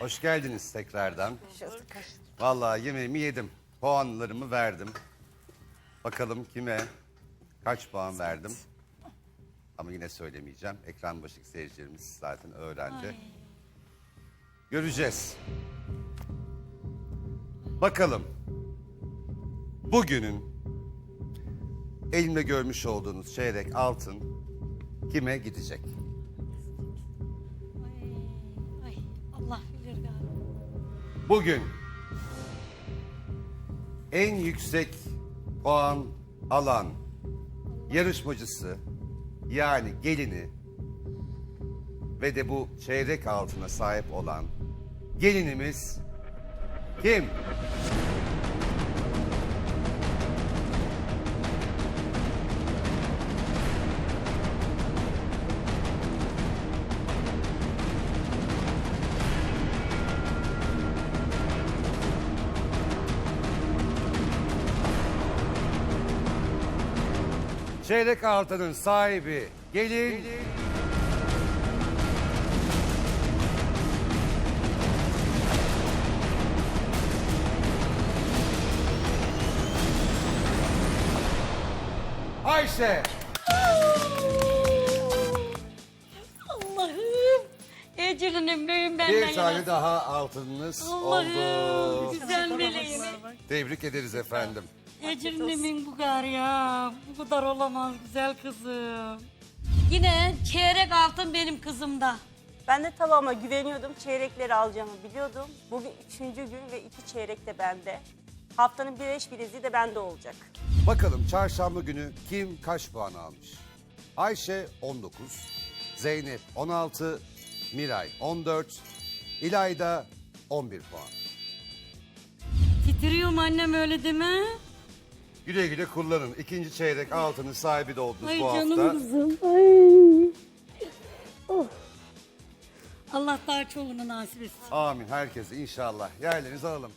Hoş geldiniz tekrardan. Vallahi yemeğimi yedim. Puanlarımı verdim. Bakalım kime kaç puan verdim. Ama yine söylemeyeceğim. Ekran başındaki seyircilerimiz zaten öğrendi. Göreceğiz. Bakalım. Bugünün elimde görmüş olduğunuz çeyrek altın kime gidecek? Bugün en yüksek puan alan yarışmacısı yani gelini ve de bu çeyrek altına sahip olan gelinimiz kim? Çeyrek altının sahibi gelin. Ayşe. Allah'ım. Ecelinim büyüm benden Bir tane yana. daha altınınız Allah'ım. oldu. Güzel meleğim. Tebrik ederiz efendim. Ecelinim bu gar ya. Bu kadar olamaz güzel kızım. Yine çeyrek altın benim kızımda. Ben de tabağıma güveniyordum. Çeyrekleri alacağımı biliyordum. Bugün üçüncü gün ve iki çeyrek de bende. Haftanın bir eş bileziği de bende olacak. Bakalım çarşamba günü kim kaç puan almış? Ayşe 19, Zeynep 16, Miray 14, İlayda 11 puan. Titriyorum annem öyle deme. Güle güle kullanın. İkinci çeyrek altının sahibi de oldunuz Ay bu canım hafta. kızım. Ay. Oh. Allah daha çoğunu nasip etsin. Amin herkese inşallah. Yerlerinizi alalım.